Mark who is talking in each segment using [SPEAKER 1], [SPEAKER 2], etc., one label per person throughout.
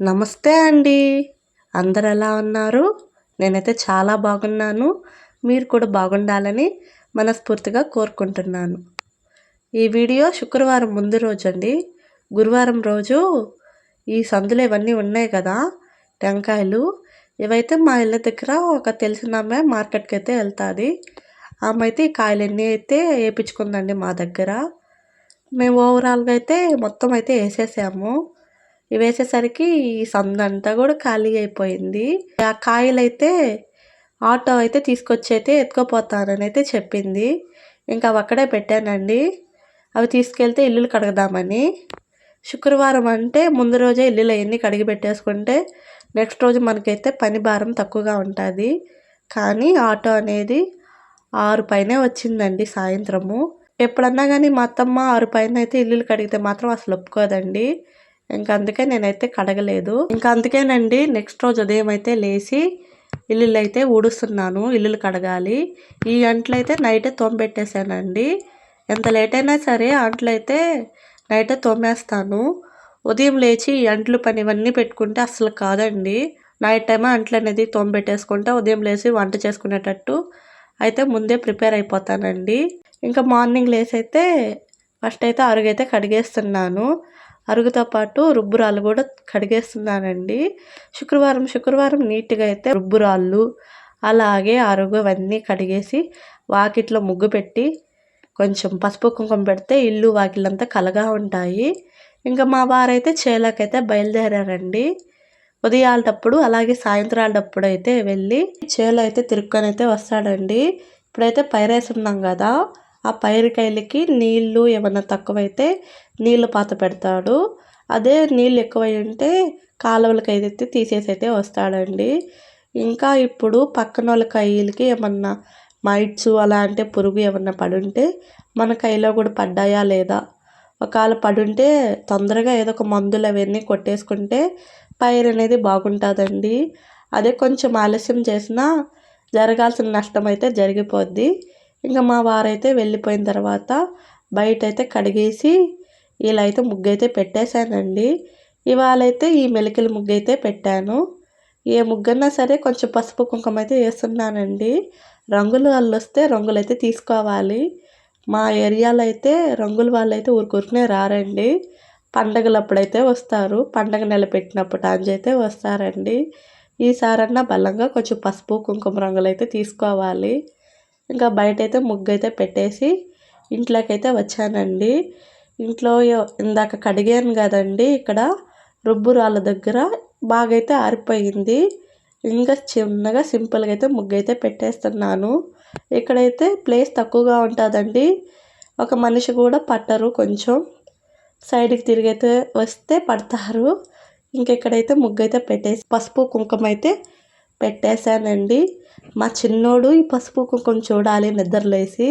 [SPEAKER 1] నమస్తే అండి. అందరు ఎలా ఉన్నారు? నేనైతే చాలా బాగున్నాను. మీరు కూడా బాగుండాలని మనస్ఫూర్తిగా కోరుకుంటున్నాను. ఈ వీడియో శుక్రవారం ముందు రోజు అండి గురువారం రోజు ఈ సందులు ఇవన్నీ ఉన్నాయి కదా టెంకాయలు. ఇవైతే మా ఇళ్ళ దగ్గర ఒక తెలిసిన ఆమె మార్కెట్కి అయితే వెళ్తుంది. ఆమె అయితే ఈ కాయలన్నీ అయితే వేయించుకుందండి మా దగ్గర. మేము ఓవరాల్గా అయితే మొత్తం అయితే వేసేసాము. వేసేసరికి ఈ సందంతా కూడా ఖాళీ అయిపోయింది. ఆ కాయలు అయితే ఆటో అయితే తీసుకొచ్చి అయితే ఎత్తుకుపోతానని అయితే చెప్పింది. ఇంకా అవి అక్కడే పెట్టానండి. అవి తీసుకెళ్తే ఇల్లులు కడగదామని. శుక్రవారం అంటే ముందు రోజే ఇల్లులు అవన్నీ కడిగి పెట్టేసుకుంటే నెక్స్ట్ రోజు మనకైతే పని భారం తక్కువగా ఉంటుంది. కానీ ఆటో అనేది ఆరు పైనే వచ్చిందండి సాయంత్రము. ఎప్పుడన్నా కానీ మా అత్తమ్మ ఆరు పైన అయితే ఇల్లులు కడిగితే మాత్రం అసలు ఒప్పుకోదండి. ఇంకా అందుకే నేనైతే కడగలేదు. ఇంకా అందుకేనండి నెక్స్ట్ రోజు ఉదయం అయితే లేచి ఇల్లులు అయితే ఊడుస్తున్నాను ఇల్లులు కడగాలి. ఈ అంట్లు అయితే నైటే తోమబెట్టేశానండి ఎంత లేట్ అయినా సరే అంట్లు అయితే నైటే తోమేస్తాను. ఉదయం లేచి ఈ అంట్లు పని ఇవన్నీ పెట్టుకుంటే అసలు కాదండి. నైట్ టైమ్ అంట్లు అనేది తోమబెట్టేసుకుంటే ఉదయం లేచి వంట చేసుకునేటట్టు అయితే ముందే ప్రిపేర్ అయిపోతానండి. ఇంకా మార్నింగ్ లేసి అయితే ఫస్ట్ అయితే అరుగైతే కడిగేస్తున్నాను. అరుగుతో పాటు రుబ్బురాలు కూడా కడిగేస్తున్నానండి. శుక్రవారం శుక్రవారం నీట్గా అయితే రుబ్బురాళ్ళు అలాగే అరుగు అవన్నీ కడిగేసి వాకిట్లో ముగ్గు పెట్టి కొంచెం పసుపు కుంకుమ పెడితే ఇల్లు వాకిలంతా కలగా ఉంటాయి. ఇంకా మా వారైతే చేలకైతే బయలుదేరారండి. ఉదయాలటప్పుడు అలాగే సాయంత్రాలటప్పుడు అయితే వెళ్ళి చేలో అయితే తిరుక్కొని అయితే వస్తాడండి. ఇప్పుడైతే పైరేసున్నాం కదా. ఆ పైరుకాయలకి నీళ్ళు ఏమన్నా తక్కువైతే నీళ్ళు పాత పెడతాడు. అదే నీళ్ళు ఎక్కువై ఉంటే కాలువలకి అయితే తీసేసి అయితే వస్తాడండి. ఇంకా ఇప్పుడు పక్కన వాళ్ళ కైలకి ఏమన్నా మైట్స్ అలా అంటే పురుగు ఏమన్నా పడుంటే మన కైలో కూడా పడ్డాయా లేదా? ఒకవేళ పడుంటే తొందరగా ఏదో ఒక మందులు అవన్నీ కొట్టేసుకుంటే పైరు అనేది బాగుంటుందండి. అదే కొంచెం ఆలస్యం చేసినా జరగాల్సిన నష్టం అయితే జరిగిపోద్ది. ఇంకా మా వారైతే వెళ్ళిపోయిన తర్వాత బయట అయితే కడిగేసి ఇలా అయితే ముగ్గు అయితే పెట్టేశానండి. ఇవాళైతే ఈ మెలికల ముగ్గు అయితే పెట్టాను. ఏ ముగ్గన్నా సరే కొంచెం పసుపు కుంకుమ అయితే వేస్తున్నానండి. రంగులు వాళ్ళు వస్తే రంగులు అయితే తీసుకోవాలి. మా ఏరియాలో అయితే రంగుల వాళ్ళు అయితే ఊరుకూరుకునే రారండి. పండగలు అప్పుడైతే వస్తారు. పండగ నెల పెట్టినప్పుడు అయితే వస్తారండి. ఈసారన్నా బలంగా కొంచెం పసుపు కుంకుమ రంగులు అయితే తీసుకోవాలి. ఇంకా బయట అయితే ముగ్గు అయితే పెట్టేసి ఇంట్లోకైతే వచ్చానండి. ఇంట్లో ఇందాక కడిగాను కదండి ఇక్కడ రుబ్బురాళ్ళ దగ్గర బాగా అయితే ఆరిపోయింది. ఇంకా చిన్నగా సింపుల్గా అయితే ముగ్గు అయితే పెట్టేస్తున్నాను. ఇక్కడైతే ప్లేస్ తక్కువగా ఉంటుందండి. ఒక మనిషి కూడా పట్టరు కొంచెం. సైడ్కి తిరిగైతే వస్తే పడతారు. ఇంకెక్కడైతే ముగ్గు అయితే పెట్టేసి పసుపు కుంకుమ అయితే పెట్టేశానండి. మా చిన్నోడు ఈ పసుపు కుంకుమ చూడాలి నిద్రలేసి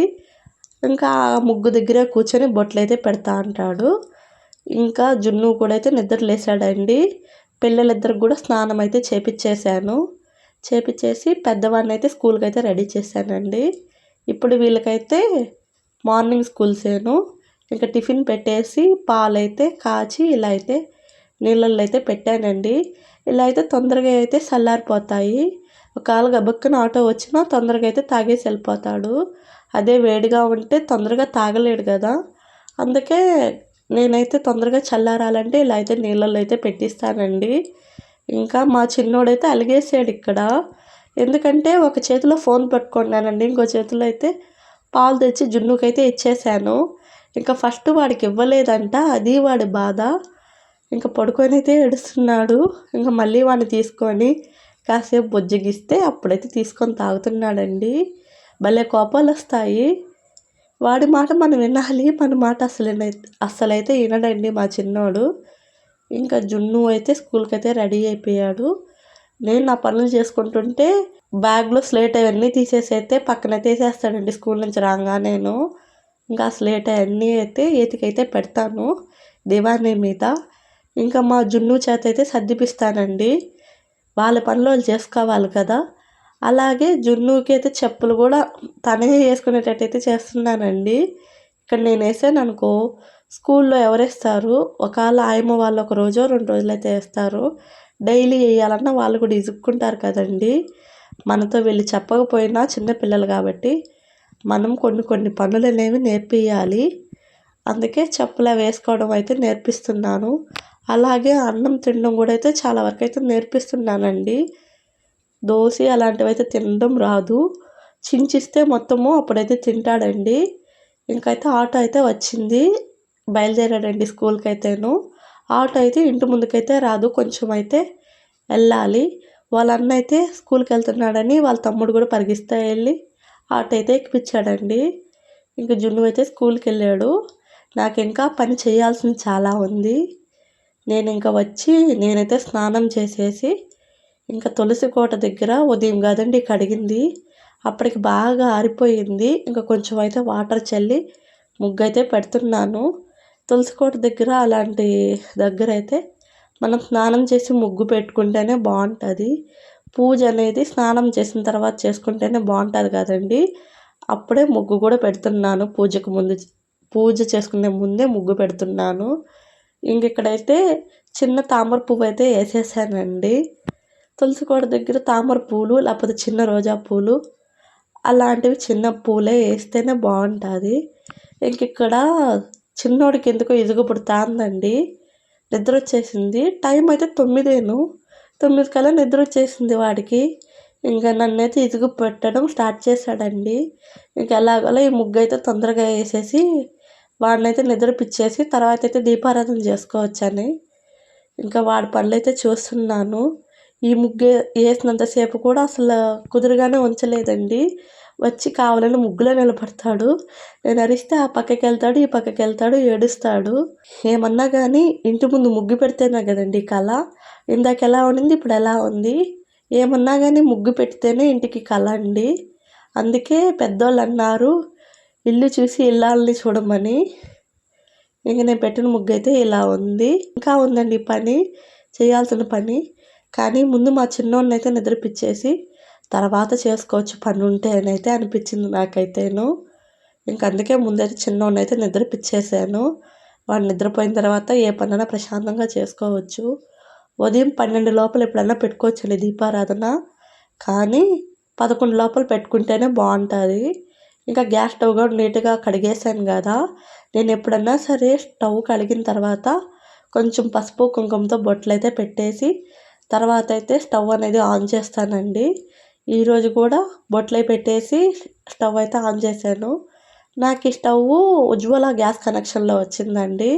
[SPEAKER 1] ఇంకా ముగ్గు దగ్గర కూర్చొని బొట్లయితే పెడతా అంటాడు. ఇంకా జున్ను కూడా అయితే నిద్రలేసాడండి పిల్లలిద్దరికి కూడా స్నానం అయితే చేపించేశాను చేపించేసి పెద్దవాడిని అయితే స్కూల్కి అయితే రెడీ చేశానండి. ఇప్పుడు వీళ్ళకైతే మార్నింగ్ స్కూల్సేను ఇంకా టిఫిన్ పెట్టేసి పాలైతే కాచి ఇలా అయితే నీళ్ళల్లో అయితే పెట్టానండి. ఇలా అయితే తొందరగా అయితే చల్లారిపోతాయి. ఒకవేళ గబక్కన ఆటో వచ్చినా తొందరగా అయితే తాగేసి వెళ్ళిపోతాడు. అదే వేడిగా ఉంటే తొందరగా తాగలేడు కదా. అందుకే నేనైతే తొందరగా చల్లారాలంటే ఇలా అయితే నీళ్ళల్లో అయితే పెట్టిస్తానండి. ఇంకా మా చిన్నోడైతే అలిగేసాడు ఇక్కడ. ఎందుకంటే ఒక చేతిలో ఫోన్ పట్టుకున్నానండి. ఇంకో చేతిలో అయితే పాలు తెచ్చి జున్నుకైతే ఇచ్చేసాను. ఇంకా ఫస్ట్ వాడికి ఇవ్వలేదంట. అది వాడి బాధ. ఇంకా పడుకొని అయితే ఏడుస్తున్నాడు. ఇంకా మళ్ళీ వాడిని తీసుకొని కాసేపు బుజ్జగిస్తే అప్పుడైతే తీసుకొని తాగుతున్నాడండి. భలే కోపాలు వస్తాయి వాడి మాట మనం వినాలి. మన మాట అసలు అసలైతే వినడండి మా చిన్నోడు. ఇంకా జున్ను అయితే స్కూల్కి అయితే రెడీ అయిపోయాడు. నేను నా పనులు చేసుకుంటుంటే బ్యాగ్లో స్లేట్ అవన్నీ తీసేసి అయితే పక్కన తీసేస్తాడండి స్కూల్ నుంచి రాగా నేను. ఇంకా స్లేట్ అవన్నీ అయితే ఏతికైతే పెడతాను. దివానీ మీద. ఇంకా మా జున్ను చేత అయితే సర్దిపిస్తానండి. వాళ్ళ పనులు వాళ్ళు చేసుకోవాలి కదా. అలాగే జున్నుకి అయితే చెప్పులు కూడా తనే వేసుకునేటట్టయితే చేస్తున్నానండి. ఇక్కడ నేను వేసాను అనుకో స్కూల్లో ఎవరేస్తారు? ఒకవేళ ఆయమ్మ వాళ్ళు ఒక రోజో రెండు రోజులు అయితే వేస్తారు. డైలీ వేయాలన్నా వాళ్ళు కూడా ఇసుక్కుంటారు కదండి. మనతో వెళ్ళి చెప్పకపోయినా చిన్నపిల్లలు కాబట్టి మనం కొన్ని కొన్ని పనులు అనేవి నేర్పియాలి. అందుకే చెప్పులు వేసుకోవడం అయితే నేర్పిస్తున్నాను. అలాగే అన్నం తినడం కూడా అయితే చాలా వరకు అయితే నేర్పిస్తున్నానండి. దోశ అలాంటివి అయితే తినడం రాదు. చించిస్తే మొత్తము అప్పుడైతే తింటాడండి. ఇంకైతే ఆటో అయితే వచ్చింది. బయలుదేరాడండి స్కూల్కి అయితేను ఆటో అయితే ఇంటి ముందుకైతే రాదు. కొంచెం అయితే వెళ్ళాలి. వాళ్ళ అన్న అయితే స్కూల్కి వెళ్తున్నాడని వాళ్ళ తమ్ముడు కూడా పరిగిస్తా వెళ్ళి ఆటో అయితే ఎక్కిపించాడండి ఇంక జున్ను అయితే స్కూల్కి వెళ్ళాడు నాకు ఇంకా పని చేయాల్సింది చాలా ఉంది. నేను ఇంకా వచ్చి నేనైతే స్నానం చేసేసి ఇంకా తులసి కోట దగ్గర ఉదయం కదండి కడిగింది అప్పటికి బాగా ఆరిపోయింది. ఇంకా కొంచెం అయితే వాటర్ చల్లి ముగ్గు అయితే పెడుతున్నాను. తులసి కోట దగ్గర అలాంటి దగ్గర అయితే మనం స్నానం చేసి ముగ్గు పెట్టుకుంటేనే బాగుంటుంది. పూజ అనేది స్నానం చేసిన తర్వాత చేసుకుంటేనే బాగుంటుంది కదండి. అప్పుడే ముగ్గు కూడా పెడుతున్నాను. పూజకు ముందు పూజ చేసుకునే ముందే ముగ్గు పెడుతున్నాను. ఇంక ఇక్కడైతే చిన్న తామర పువ్వు అయితే వేసేసానండి. తులసి కోట దగ్గర తామర పూలు లేకపోతే చిన్న రోజా పూలు అలాంటివి చిన్న పూలే వేస్తేనే బాగుంటుంది. ఇంక ఇక్కడ చిన్నోడికి ఎందుకో ఇదుగు పుడుతుందండి. నిద్ర వచ్చేసింది. టైం అయితే తొమ్మిదేను. తొమ్మిది కల్లా నిద్ర వచ్చేసింది వాడికి. ఇంకా నన్నైతే ఇదుగు పెట్టడం స్టార్ట్ చేశాడండి. ఇంకా ఎలాగోలా ఈ ముగ్గు అయితే తొందరగా వేసేసి వాడినైతే నిద్రపిచ్చేసి తర్వాత అయితే దీపారాధన చేసుకోవచ్చని. ఇంకా వాడి పనులు అయితే చూస్తున్నాను. ఈ ముగ్గు వేసినంతసేపు కూడా అసలు కుదురుగానే ఉంచలేదండి. వచ్చి కావాలని ముగ్గులో నిలబడతాడు. నేను అరిస్తే ఆ పక్కకి వెళ్తాడు ఈ పక్కకి వెళ్తాడు ఏడుస్తాడు. ఏమన్నా కానీ ఇంటి ముందు ముగ్గు పెడితేనే కదండి కళ. ఇందాక ఎలా ఉండింది ఇప్పుడు ఎలా ఉంది? ఏమన్నా కానీ ముగ్గు పెడితేనే ఇంటికి కళ అండి. అందుకే పెద్దోళ్ళు అన్నారు ఇల్లు చూసి ఇల్లాలని చూడమని ఇంక నేను పెట్టిన ముగ్గు అయితే ఇలా ఉంది. ఇంకా ఉందండి పని చేయాల్సిన పని. కానీ ముందు మా చిన్నోడిని అయితే నిద్రపిచ్చేసి తర్వాత చేసుకోవచ్చు పని ఉంటే అని అయితే అనిపించింది నాకైతేను. ఇంక అందుకే ముందైతే చిన్నోడిని అయితే నిద్రపిచ్చేసాను. వాడు నిద్రపోయిన తర్వాత ఏ పనైనా ప్రశాంతంగా చేసుకోవచ్చు. ఉదయం పన్నెండు లోపల ఎప్పుడైనా పెట్టుకోవచ్చండి దీపారాధన. కానీ పదకొండు లోపల పెట్టుకుంటేనే బాగుంటుంది ఇంకా గ్యాస్ స్టవ్ కూడా నీట్గా కడిగేసాను కదా. నేను ఎప్పుడన్నా సరే స్టవ్ కడిగిన తర్వాత కొంచెం పసుపు కుంకుమతో బొట్లు అయితే పెట్టేసి తర్వాత అయితే స్టవ్ అనేది ఆన్ చేస్తానండి. ఈరోజు కూడా బొట్లే పెట్టేసి స్టవ్ అయితే ఆన్ చేశాను. నాకు ఈ స్టవ్ ఉజ్వల గ్యాస్ కనెక్షన్లో వచ్చిందండి.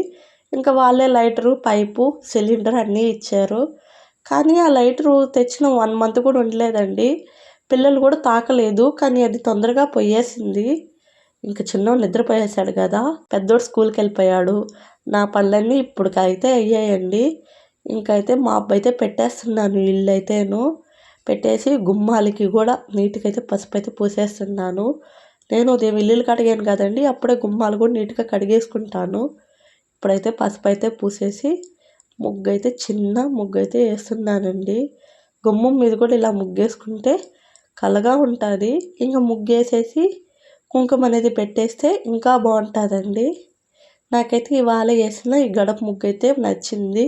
[SPEAKER 1] ఇంకా వాళ్ళే లైటరు పైపు సిలిండర్ అన్నీ ఇచ్చారు. కానీ ఆ లైటరు తెచ్చిన వన్ మంత్ కూడా ఉండలేదండి. పిల్లలు కూడా తాకలేదు కానీ అది తొందరగా పోయేసింది. ఇంక చిన్నోడు నిద్రపోయేసాడు కదా పెద్దోడు స్కూల్కి వెళ్ళిపోయాడు. నా పనులన్నీ ఇప్పటికైతే అయ్యాయండి. ఇంకైతే మా అబ్బాయి అయితే పెట్టేస్తున్నాను ఇల్లు అయితేను పెట్టేసి గుమ్మాలకి కూడా నీట్గా అయితే పసుపు అయితే పూసేస్తున్నాను. నేను ఉదయం ఇల్లులు కడిగాను కదండి అప్పుడే గుమ్మాలు కూడా నీట్గా కడిగేసుకుంటాను. ఇప్పుడైతే పసుపు అయితే పూసేసి ముగ్గు అయితే చిన్న ముగ్గు అయితే వేస్తున్నానండి. గుమ్మం మీద కూడా ఇలా ముగ్గేసుకుంటే కలగా ఉంటుంది. ఇంకా ముగ్గేసేసి కుంకుమ అనేది పెట్టేస్తే ఇంకా బాగుంటుందండి. నాకైతే ఇవాళ వేసిన ఈ గడప ముగ్గు అయితే నచ్చింది.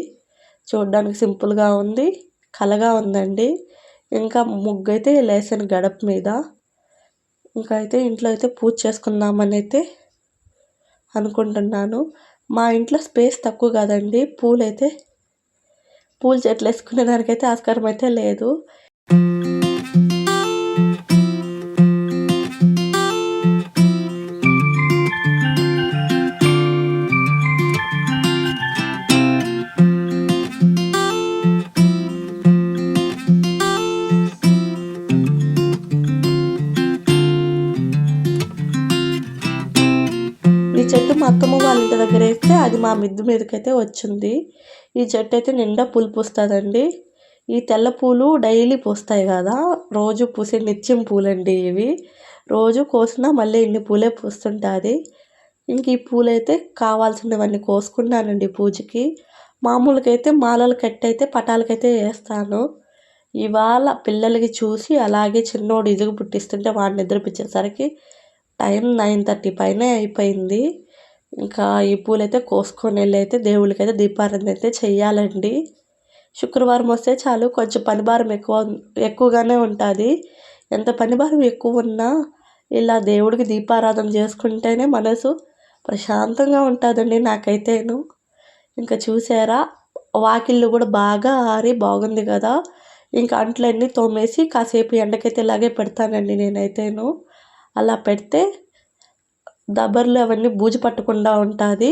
[SPEAKER 1] చూడడానికి సింపుల్గా ఉంది కలగా ఉందండి. ఇంకా ముగ్గు అయితే లేసాను గడప మీద. ఇంకా అయితే ఇంట్లో అయితే పూజ చేసుకుందామని అయితే అనుకుంటున్నాను. మా ఇంట్లో స్పేస్ తక్కువ కదండి పూలైతే పూల పూలు చెట్లు వేసుకునే దానికైతే ఆస్కారం అయితే లేదు. చెట్టు మా అత్తమ్మ వాళ్ళ ఇంటి దగ్గర వేస్తే అది మా మిద్దు మీదకైతే వచ్చింది. ఈ చెట్టు అయితే నిండా పూలు పూస్తుందండి. ఈ తెల్ల పూలు డైలీ పూస్తాయి కదా. రోజు పూసే నిత్యం పూలండి ఇవి. రోజు కోసినా మళ్ళీ ఇన్ని పూలే పూస్తుంటుంది. ఇంక ఈ పూలైతే కావాల్సినవన్నీ కోసుకున్నానండి పూజకి. మామూలుగా అయితే మాలలు కట్టయితే పటాలకైతే వేస్తాను. ఇవాళ పిల్లలకి చూసి అలాగే చిన్నోడు ఇదుగు పుట్టిస్తుంటే వాడిని నిద్రపించేసరికి టైం నైన్ థర్టీ పైనే అయిపోయింది. ఇంకా ఈ పూలైతే కోసుకొని వెళ్ళి అయితే దేవుళ్ళకి అయితే దీపారాధన అయితే చెయ్యాలండి. శుక్రవారం వస్తే చాలు కొంచెం పనిభారం ఎక్కువ ఎక్కువగానే ఉంటుంది. ఎంత పనిభారం ఎక్కువ ఉన్నా ఇలా దేవుడికి దీపారాధన చేసుకుంటేనే మనసు ప్రశాంతంగా ఉంటుందండి నాకైతేను. ఇంకా చూసారా వాకిళ్ళు కూడా బాగా ఆరి బాగుంది కదా. ఇంకా అంట్లన్నీ తోమేసి కాసేపు ఎండకైతే ఇలాగే పెడతానండి నేనైతేను. అలా పెడితే దబర్లు అవన్నీ బూజు పట్టకుండా ఉంటుంది.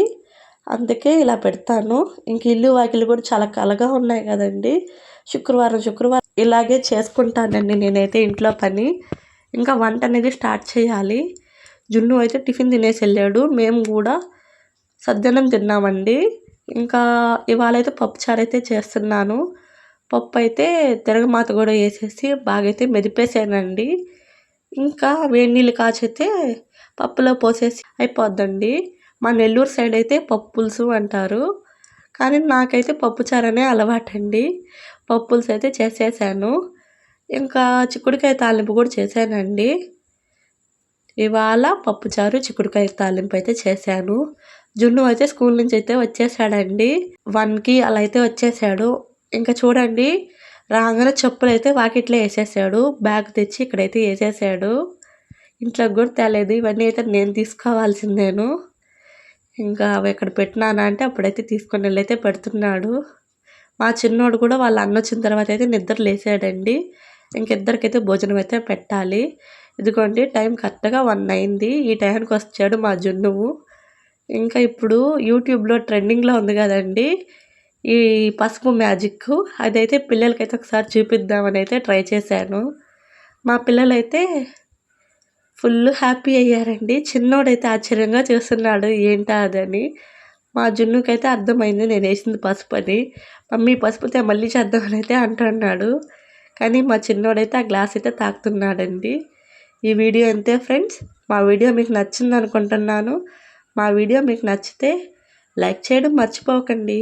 [SPEAKER 1] అందుకే ఇలా పెడతాను. ఇంక ఇల్లు వాకిలు కూడా చాలా కలగా ఉన్నాయి కదండి. శుక్రవారం శుక్రవారం ఇలాగే చేసుకుంటానండి నేనైతే ఇంట్లో పని. ఇంకా వంట అనేది స్టార్ట్ చేయాలి. జున్ను అయితే టిఫిన్ తినేసి వెళ్ళాడు. మేము కూడా సద్దనం తిన్నామండి. ఇంకా ఇవాళ అయితే పప్పుచారు అయితే చేస్తున్నాను. పప్పు అయితే తిరగమాత కూడా వేసేసి బాగా అయితే మెదిపేసానండి ఇంకా వేడి నీళ్ళు కాచైతే పప్పులో పోసేసి అయిపోద్దండి. మా నెల్లూరు సైడ్ అయితే పప్పులుసు అంటారు. కానీ నాకైతే పప్పుచారనే అలవాటండి. పప్పులుసు అయితే చేసేసాను. ఇంకా చిక్కుడుకాయ తాలింపు కూడా చేశానండి. ఇవాళ పప్పుచారు చిక్కుడుకాయ తాలింపు అయితే చేశాను. జున్ను అయితే స్కూల్ నుంచి అయితే వచ్చేసాడండి. వన్కి అలా అయితే వచ్చేసాడు. ఇంకా చూడండి రాగానే చెప్పులు అయితే వాకిట్లో వేసేసాడు. బ్యాగ్ తెచ్చి ఇక్కడైతే వేసేసాడు. ఇంట్లోకి కూడా తేలేదు. ఇవన్నీ అయితే నేను తీసుకోవాల్సిందేను. ఇంకా అవి ఎక్కడ పెట్టినానా అంటే అప్పుడైతే తీసుకొని వెళ్ళైతే పెడుతున్నాడు. మా చిన్నోడు కూడా వాళ్ళ అన్న వచ్చిన తర్వాత అయితే నిద్ర లేసాడండి ఇంకిద్దరికైతే భోజనం అయితే పెట్టాలి. ఇదిగోండి టైం కరెక్ట్గా వన్ అయింది. ఈ టైంకి వచ్చాడు మా జున్నువు. ఇంకా ఇప్పుడు యూట్యూబ్లో ట్రెండింగ్లో ఉంది కదండి. ఈ పసుపు మ్యాజిక్ అదైతే పిల్లలకైతే ఒకసారి చూపిద్దామని అయితే ట్రై చేశాను. మా పిల్లలైతే ఫుల్ హ్యాపీ అయ్యారండి. చిన్నోడైతే ఆశ్చర్యంగా చూస్తున్నాడు ఏంటా అదని. మా జున్నుకైతే అర్థమైంది నేను వేసింది పసుపు అని మమ్మీ పసుపుతే మళ్ళీ చేద్దామని అయితే అంటున్నాడు. కానీ మా చిన్నోడైతే ఆ గ్లాస్ అయితే తాకుతున్నాడండి. ఈ వీడియో అంతే ఫ్రెండ్స్. మా వీడియో మీకు నచ్చింది అనుకుంటున్నాను మా వీడియో మీకు నచ్చితే లైక్ చేయడం మర్చిపోకండి.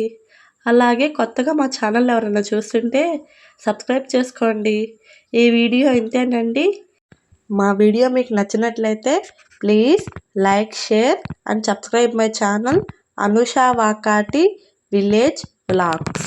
[SPEAKER 1] అలాగే కొత్తగా మా ఛానల్ ఎవరైనా చూస్తుంటే సబ్స్క్రైబ్ చేసుకోండి. ఈ వీడియో ఇంతేనండి. మా వీడియో మీకు నచ్చినట్లయితే please like share and subscribe my channel Anusha Vakati village blogs.